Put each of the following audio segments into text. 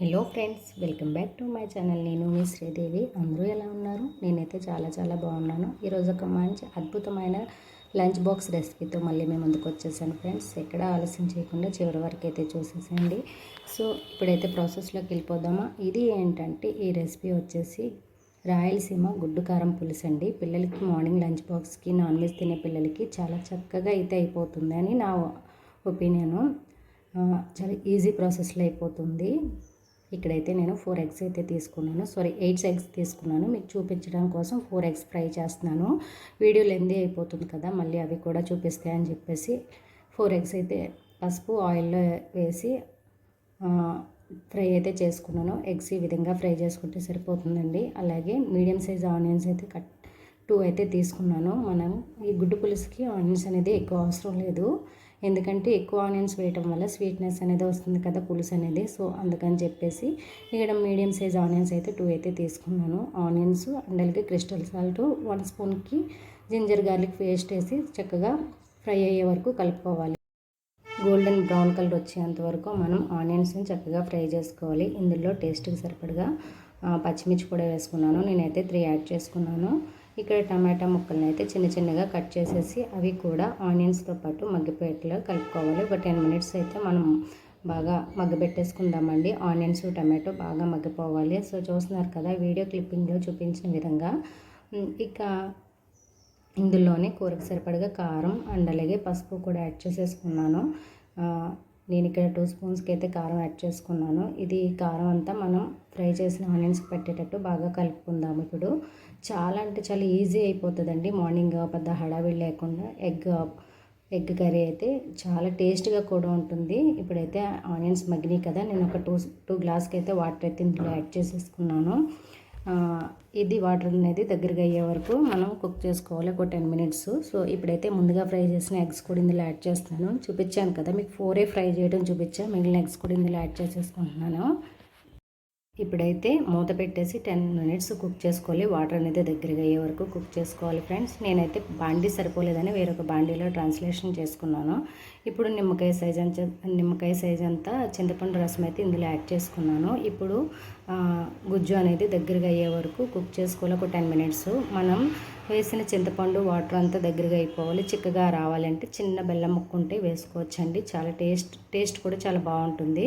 Hello friends welcome back to my channel నేను మీ శ్రీదేవి. అందరూ ఎలా ఉన్నారు? నేనైతే చాలా చాలా బాగున్నాను. ఈరోజు ఒక మంచి అద్భుతమైన లంచ్ బాక్స్ రెసిపీతో మళ్ళీ మేము ముందుకు వచ్చేసాను ఫ్రెండ్స్ ఎక్కడ ఆలస్యం చేయకుండా చివరి వరకు అయితే చూసేసండి సో ఇప్పుడైతే ప్రాసెస్లోకి వెళ్ళిపోదామా? ఇది ఏంటంటే ఈ రెసిపీ వచ్చేసి రాయలసీమ గుడ్డు కారం పులుసు అండి. పిల్లలకి మార్నింగ్ లంచ్ బాక్స్కి నాన్ వెజ్ తినే పిల్లలకి చాలా చక్కగా అయితే అయిపోతుంది అని నా ఒపీనియను చాలా ఈజీ ప్రాసెస్లో అయిపోతుంది. ఇక్కడైతే నేను ఫోర్ ఎగ్స్ అయితే తీసుకున్నాను. సారీ ఎయిట్ ఎగ్స్ తీసుకున్నాను. మీకు చూపించడం కోసం ఫోర్ ఎగ్స్ ఫ్రై చేస్తున్నాను. వీడియో లెందీ అయిపోతుంది కదా మళ్ళీ అవి కూడా చూపిస్తాయని చెప్పేసి ఫోర్ ఎగ్స్ అయితే పసుపు ఆయిల్లో వేసి ఫ్రై అయితే చేసుకున్నాను. ఎగ్స్ ఈ విధంగా ఫ్రై చేసుకుంటే సరిపోతుందండి. అలాగే మీడియం సైజ్ ఆనియన్స్ అయితే కట్ టూ అయితే తీసుకున్నాను. మనం ఈ గుడ్డు పులుసుకి ఆనియన్స్ అనేది ఎక్కువ అవసరం లేదు. ఎందుకంటే ఎక్కువ ఆనియన్స్ వేయటం వల్ల స్వీట్నెస్ అనేది వస్తుంది కదా పులుసు అనేది. సో అందుకని చెప్పేసి ఇక్కడ మీడియం సైజ్ ఆనియన్స్ అయితే టూ అయితే తీసుకున్నాను. ఆనియన్స్ అండ్ అలాగే క్రిస్టల్ సాల్ట్ వన్ స్పూన్కి జింజర్ గార్లిక్ పేస్ట్ వేసి చక్కగా ఫ్రై అయ్యే వరకు కలుపుకోవాలి. గోల్డెన్ బ్రౌన్ కలర్ వచ్చేంత వరకు మనం ఆనియన్స్ని చక్కగా ఫ్రై చేసుకోవాలి. ఇందులో టేస్ట్కి సరిపడగా పచ్చిమిర్చి కూడా వేసుకున్నాను. నేనైతే త్రీ యాడ్ చేసుకున్నాను. ఇక్కడ టమాటా ముక్కలను అయితే చిన్న చిన్నగా కట్ చేసేసి అవి కూడా ఆనియన్స్తో పాటు మగ్గిపేటలో కలుపుకోవాలి. ఒక టెన్ మినిట్స్ అయితే మనం బాగా మగ్గబెట్టేసుకుందామండి. ఆనియన్స్ టమాటో బాగా మగ్గిపోవాలి. సో చూస్తున్నారు కదా వీడియో క్లిప్పింగ్లో చూపించిన విధంగా. ఇక ఇందులోనే కూరకు సరిపడగా కారం అండ్ అలాగే పసుపు కూడా యాడ్ చేసేసుకున్నాను. నేను ఇక్కడ టూ స్పూన్స్కి అయితే కారం యాడ్ చేసుకున్నాను. ఇది కారం అంతా మనం ఫ్రై చేసిన ఆనియన్స్కి పెట్టేటట్టు బాగా కలుపుకుందాము ఇప్పుడు. చాలా అంటే చాలా ఈజీ అయిపోతుందండి మార్నింగ్ పెద్ద హడావిడి లేకుండా ఎగ్ ఎగ్ కర్రీ అయితే చాలా టేస్ట్గా కూడా ఉంటుంది. ఇప్పుడైతే ఆనియన్స్ మగ్గినాయి కదా నేను ఒక టూ టూ గ్లాస్కి అయితే వాటర్ అయితే ఇందులో యాడ్ చేసేసుకున్నాను. ఇది వాటర్ అనేది దగ్గరగా అయ్యే వరకు మనం కుక్ చేసుకోవాలి ఒక టెన్ మినిట్స్. సో ఇప్పుడైతే ముందుగా ఫ్రై చేసిన ఎగ్స్ కూడా ఇందులో యాడ్ చేస్తాను చూపించాను కదా మీకు ఫోరే ఫ్రై చేయడం చూపించాను మిగిలిన ఎగ్స్ కూడా ఇందులో యాడ్ చేసేసుకుంటున్నాను. ఇప్పుడైతే మూత పెట్టేసి టెన్ మినిట్స్ కుక్ చేసుకోవాలి. వాటర్ అనేది దగ్గరగా అయ్యే వరకు కుక్ చేసుకోవాలి ఫ్రెండ్స్. నేనైతే బాండీ సరిపోలేదని వేరొక బాండీలో ట్రాన్స్లేషన్ చేసుకున్నాను. ఇప్పుడు నిమ్మకాయ సైజ్ అంత నిమ్మకాయ సైజ్ అంతా చింతపండు రసం అయితే ఇందులో యాడ్ చేసుకున్నాను. ఇప్పుడు గుజ్జు అనేది దగ్గరగా అయ్యే వరకు కుక్ చేసుకోవాలి. ఒక టెన్ మినిట్స్. మనం వేసిన చింతపండు వాటర్ అంతా దగ్గరగా అయిపోవాలి. చిక్కగా రావాలంటే చిన్న బెల్లం ముక్కుంటే వేసుకోవచ్చండి. చాలా టేస్ట్ టేస్ట్ కూడా చాలా బాగుంటుంది.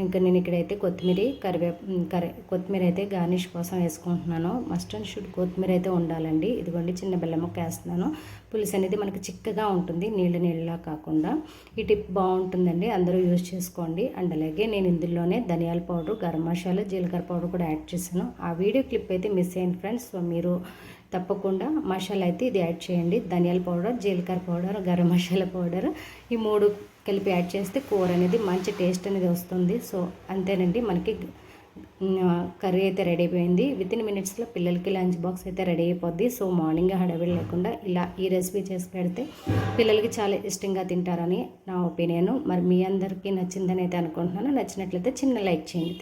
ఇంకా నేను ఇక్కడైతే కొత్తిమీర కరివే కరి కొత్తిమీర అయితే గార్నిష్ కోసం వేసుకుంటున్నాను. మస్ట్ అండ్ షుడ్ కొత్తిమీర అయితే ఉండాలండి. ఇదిగోండి చిన్న బెల్లం ముక్క వేస్తున్నాను పులుసు అనేది మనకు చిక్కగా ఉంటుంది నీళ్ళ నీళ్ళలా కాకుండా. ఈ టిప్ బాగుంటుందండి అందరూ యూజ్ చేసుకోండి. అండ్ అలాగే నేను ఇందులోనే ధనియాల పౌడర్ గరం మసాలా జీలకర్ర పౌడర్ కూడా యాడ్ చేశాను. ఆ వీడియో క్లిప్ అయితే మిస్ అయింది ఫ్రెండ్స్ సో మీరు తప్పకుండా మసాలా అయితే ఇది యాడ్ చేయండి. ధనియాల పౌడర్ జీలకర్ర పౌడర్ గరం మసాలా పౌడర్. ఈ మూడు కలిపి యాడ్ చేస్తే కూర అనేది మంచి టేస్ట్ అనేది వస్తుంది. సో అంతేనండి. మనకి కర్రీ అయితే రెడీ అయిపోయింది. విత్ ఇన్ మినిట్స్లో పిల్లలకి లంచ్ బాక్స్ అయితే రెడీ అయిపోద్ది. సో మార్నింగ్ హడావిడి లేకుండా ఇలా ఈ రెసిపీ చేసి పెడితే పిల్లలకి చాలా ఇష్టంగా తింటారని నా ఒపీనియన్. మరి మీ అందరికీ నచ్చిందని అయితే అనుకుంటున్నాను. నచ్చినట్లయితే చిన్న లైక్ చేయండి.